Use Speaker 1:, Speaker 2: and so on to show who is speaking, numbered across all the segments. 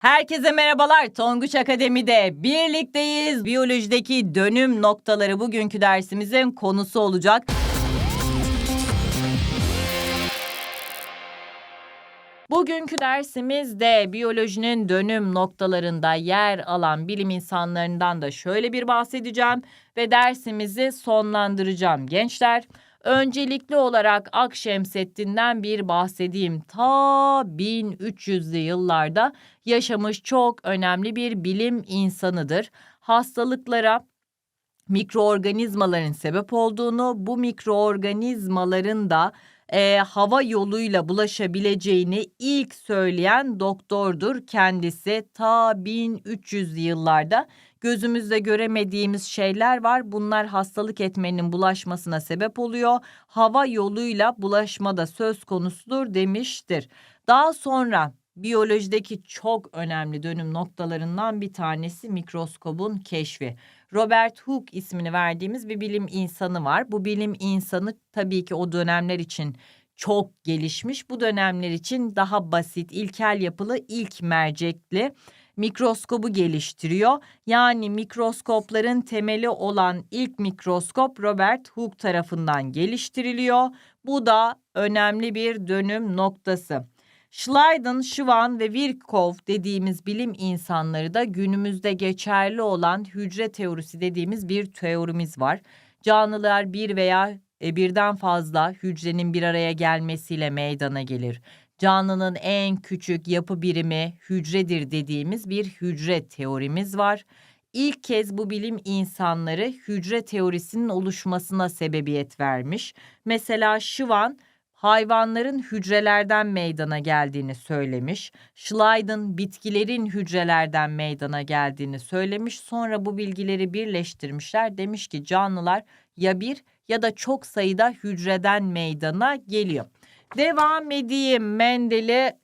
Speaker 1: Herkese merhabalar. Tonguç Akademi'de birlikteyiz. Biyolojideki dönüm noktaları bugünkü dersimizin konusu olacak. Bugünkü dersimizde biyolojinin dönüm noktalarında yer alan bilim insanlarından da şöyle bir bahsedeceğim ve dersimizi sonlandıracağım gençler. Öncelikli olarak Akşemseddin'den bir bahsedeyim. Ta 1300'lü yıllarda yaşamış çok önemli bir bilim insanıdır. Hastalıklara mikroorganizmaların sebep olduğunu, bu mikroorganizmaların da e, hava yoluyla bulaşabileceğini ilk söyleyen doktordur kendisi. Ta 1300'lü yıllarda gözümüzde göremediğimiz şeyler var. Bunlar hastalık etmenin bulaşmasına sebep oluyor. Hava yoluyla bulaşma da söz konusudur demiştir. Daha sonra biyolojideki çok önemli dönüm noktalarından bir tanesi mikroskobun keşfi. Robert Hooke ismini verdiğimiz bir bilim insanı var. Bu bilim insanı tabii ki o dönemler için çok gelişmiş. Bu dönemler için daha basit, ilkel yapılı, ilk mercekli mikroskobu geliştiriyor. Yani mikroskopların temeli olan ilk mikroskop Robert Hooke tarafından geliştiriliyor. Bu da önemli bir dönüm noktası. Schleiden, Schwann ve Virchow dediğimiz bilim insanları da günümüzde geçerli olan hücre teorisi dediğimiz bir teorimiz var. Canlılar bir veya e, birden fazla hücrenin bir araya gelmesiyle meydana gelir. Canlının en küçük yapı birimi hücredir dediğimiz bir hücre teorimiz var. İlk kez bu bilim insanları hücre teorisinin oluşmasına sebebiyet vermiş. Mesela Schwann hayvanların hücrelerden meydana geldiğini söylemiş. Schleiden bitkilerin hücrelerden meydana geldiğini söylemiş. Sonra bu bilgileri birleştirmişler. Demiş ki canlılar ya bir ya da çok sayıda hücreden meydana geliyor. Devam edeyim Mendel'i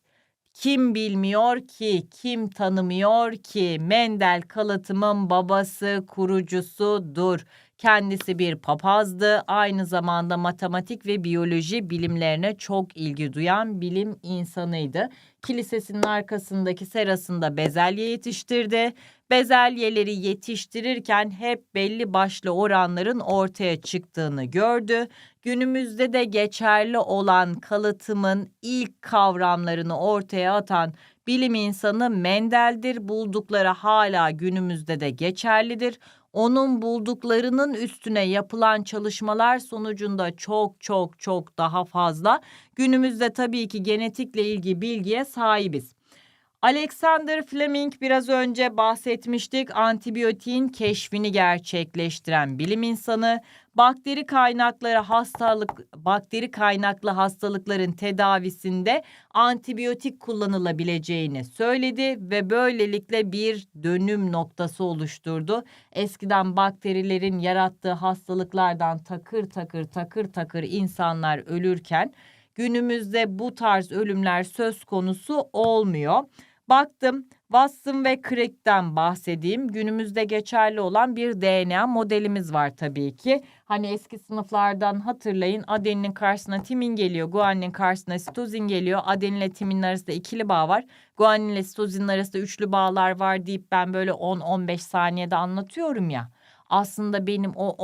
Speaker 1: kim bilmiyor ki, kim tanımıyor ki Mendel kalıtımın babası, kurucusudur. Kendisi bir papazdı. Aynı zamanda matematik ve biyoloji bilimlerine çok ilgi duyan bilim insanıydı. Kilisesinin arkasındaki serasında bezelye yetiştirdi. Bezelyeleri yetiştirirken hep belli başlı oranların ortaya çıktığını gördü. Günümüzde de geçerli olan kalıtımın ilk kavramlarını ortaya atan bilim insanı Mendel'dir. Buldukları hala günümüzde de geçerlidir onun bulduklarının üstüne yapılan çalışmalar sonucunda çok çok çok daha fazla. Günümüzde tabii ki genetikle ilgili bilgiye sahibiz. Alexander Fleming biraz önce bahsetmiştik. Antibiyotiğin keşfini gerçekleştiren bilim insanı bakteri kaynakları hastalık bakteri kaynaklı hastalıkların tedavisinde antibiyotik kullanılabileceğini söyledi ve böylelikle bir dönüm noktası oluşturdu. Eskiden bakterilerin yarattığı hastalıklardan takır takır takır takır insanlar ölürken günümüzde bu tarz ölümler söz konusu olmuyor. Baktım Watson ve Crick'ten bahsedeyim. Günümüzde geçerli olan bir DNA modelimiz var tabii ki. Hani eski sınıflardan hatırlayın adeninin karşısına timin geliyor. Guaninin karşısına sitozin geliyor. Adenin ile timin arasında ikili bağ var. Guanin ile sitozinin arasında üçlü bağlar var deyip ben böyle 10-15 saniyede anlatıyorum ya. Aslında benim o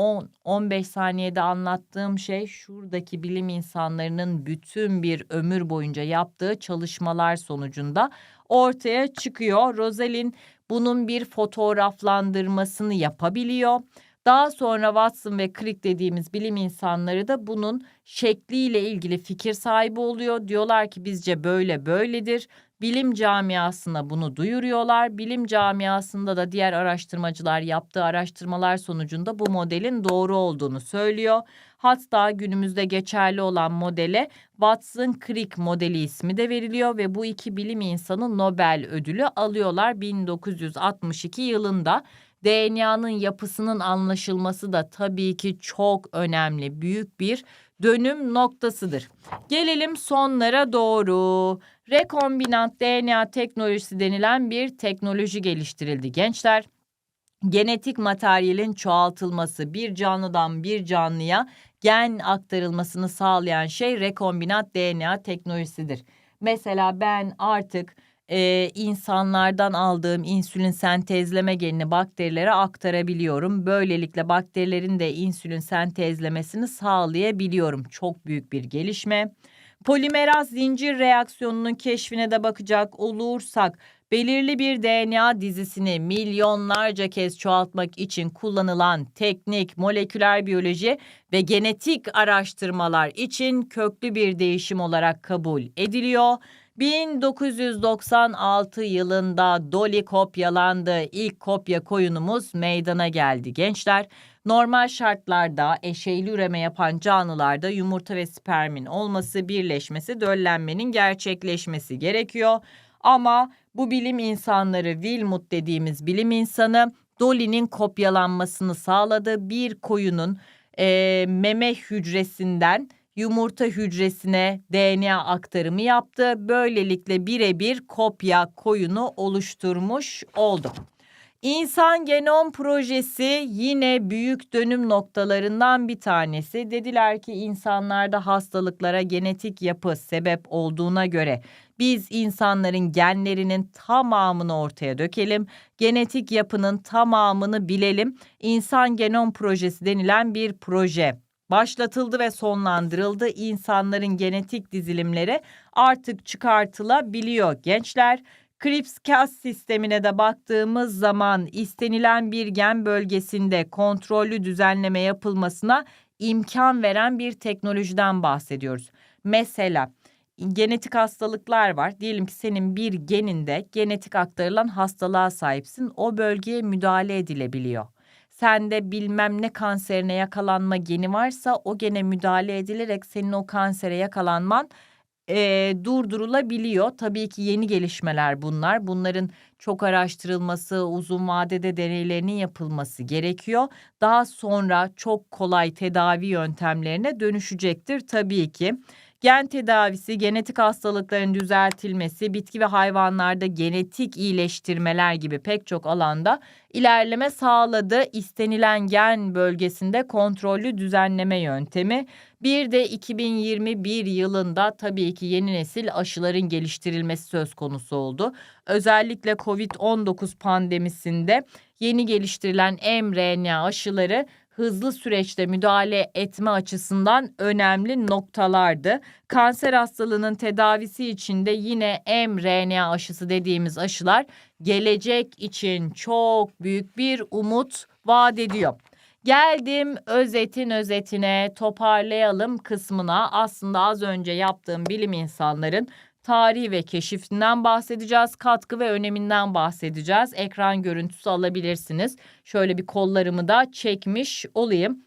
Speaker 1: 10-15 saniyede anlattığım şey şuradaki bilim insanlarının bütün bir ömür boyunca yaptığı çalışmalar sonucunda ortaya çıkıyor. Rosalind bunun bir fotoğraflandırmasını yapabiliyor. Daha sonra Watson ve Crick dediğimiz bilim insanları da bunun şekliyle ilgili fikir sahibi oluyor. Diyorlar ki bizce böyle böyledir. Bilim camiasına bunu duyuruyorlar. Bilim camiasında da diğer araştırmacılar yaptığı araştırmalar sonucunda bu modelin doğru olduğunu söylüyor. Hatta günümüzde geçerli olan modele Watson-Crick modeli ismi de veriliyor ve bu iki bilim insanı Nobel ödülü alıyorlar 1962 yılında. DNA'nın yapısının anlaşılması da tabii ki çok önemli, büyük bir dönüm noktasıdır. Gelelim sonlara doğru. Rekombinant DNA teknolojisi denilen bir teknoloji geliştirildi gençler. Genetik materyalin çoğaltılması bir canlıdan bir canlıya gen aktarılmasını sağlayan şey rekombinant DNA teknolojisidir. Mesela ben artık e, insanlardan aldığım insülin sentezleme genini bakterilere aktarabiliyorum. Böylelikle bakterilerin de insülin sentezlemesini sağlayabiliyorum. Çok büyük bir gelişme. Polimeraz zincir reaksiyonunun keşfine de bakacak olursak belirli bir DNA dizisini milyonlarca kez çoğaltmak için kullanılan teknik, moleküler biyoloji ve genetik araştırmalar için köklü bir değişim olarak kabul ediliyor. 1996 yılında Dolly kopyalandı. İlk kopya koyunumuz meydana geldi gençler. Normal şartlarda eşeyli üreme yapan canlılarda yumurta ve spermin olması, birleşmesi, döllenmenin gerçekleşmesi gerekiyor. Ama bu bilim insanları Wilmut dediğimiz bilim insanı Dolly'nin kopyalanmasını sağladı. Bir koyunun e, meme hücresinden yumurta hücresine DNA aktarımı yaptı. Böylelikle birebir kopya koyunu oluşturmuş oldu. İnsan Genom Projesi yine büyük dönüm noktalarından bir tanesi. Dediler ki insanlarda hastalıklara genetik yapı sebep olduğuna göre biz insanların genlerinin tamamını ortaya dökelim. Genetik yapının tamamını bilelim. İnsan Genom Projesi denilen bir proje başlatıldı ve sonlandırıldı. İnsanların genetik dizilimleri artık çıkartılabiliyor gençler. CRISPR-Cas sistemine de baktığımız zaman istenilen bir gen bölgesinde kontrollü düzenleme yapılmasına imkan veren bir teknolojiden bahsediyoruz. Mesela genetik hastalıklar var. Diyelim ki senin bir geninde genetik aktarılan hastalığa sahipsin. O bölgeye müdahale edilebiliyor. Sende bilmem ne kanserine yakalanma geni varsa o gene müdahale edilerek senin o kansere yakalanman e, durdurulabiliyor. Tabii ki yeni gelişmeler bunlar. Bunların çok araştırılması, uzun vadede deneylerinin yapılması gerekiyor. Daha sonra çok kolay tedavi yöntemlerine dönüşecektir tabii ki. Gen tedavisi, genetik hastalıkların düzeltilmesi, bitki ve hayvanlarda genetik iyileştirmeler gibi pek çok alanda ilerleme sağladı. İstenilen gen bölgesinde kontrollü düzenleme yöntemi. Bir de 2021 yılında tabii ki yeni nesil aşıların geliştirilmesi söz konusu oldu. Özellikle COVID-19 pandemisinde yeni geliştirilen mRNA aşıları hızlı süreçte müdahale etme açısından önemli noktalardı. Kanser hastalığının tedavisi için de yine mRNA aşısı dediğimiz aşılar gelecek için çok büyük bir umut vaat ediyor. Geldim özetin özetine toparlayalım kısmına. Aslında az önce yaptığım bilim insanların tarihi ve keşifinden bahsedeceğiz. Katkı ve öneminden bahsedeceğiz. Ekran görüntüsü alabilirsiniz. Şöyle bir kollarımı da çekmiş olayım.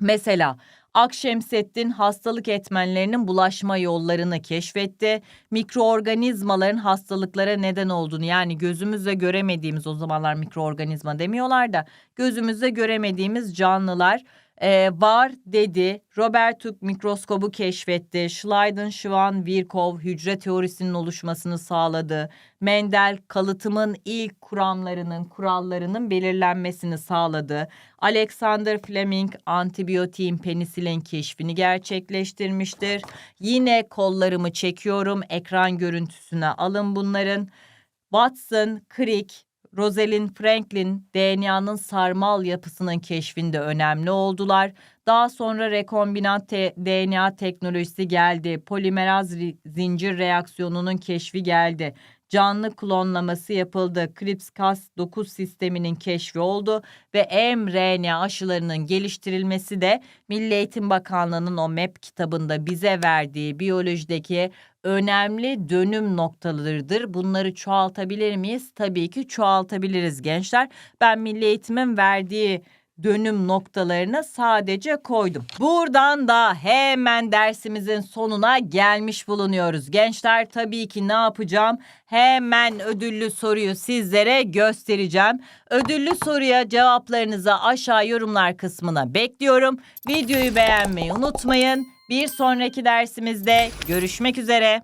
Speaker 1: Mesela Akşemseddin hastalık etmenlerinin bulaşma yollarını keşfetti. Mikroorganizmaların hastalıklara neden olduğunu yani gözümüzle göremediğimiz o zamanlar mikroorganizma demiyorlar da gözümüzle göremediğimiz canlılar e, var dedi. Robert Hooke mikroskobu keşfetti. Schleiden, Schwann, Virchow hücre teorisinin oluşmasını sağladı. Mendel kalıtımın ilk kuramlarının, kurallarının belirlenmesini sağladı. Alexander Fleming antibiyotiğin penisilin keşfini gerçekleştirmiştir. Yine kollarımı çekiyorum. Ekran görüntüsüne alın bunların. Watson, Crick, Rosalind Franklin DNA'nın sarmal yapısının keşfinde önemli oldular. Daha sonra rekombinant te DNA teknolojisi geldi. Polimeraz zincir reaksiyonunun keşfi geldi. Canlı klonlaması yapıldı. CRISPR-Cas9 sisteminin keşfi oldu ve mRNA aşılarının geliştirilmesi de Milli Eğitim Bakanlığı'nın o MEP kitabında bize verdiği biyolojideki önemli dönüm noktalarıdır. Bunları çoğaltabilir miyiz? Tabii ki çoğaltabiliriz gençler. Ben Milli Eğitim'in verdiği dönüm noktalarını sadece koydum. Buradan da hemen dersimizin sonuna gelmiş bulunuyoruz. Gençler tabii ki ne yapacağım? Hemen ödüllü soruyu sizlere göstereceğim. Ödüllü soruya cevaplarınızı aşağı yorumlar kısmına bekliyorum. Videoyu beğenmeyi unutmayın. Bir sonraki dersimizde görüşmek üzere.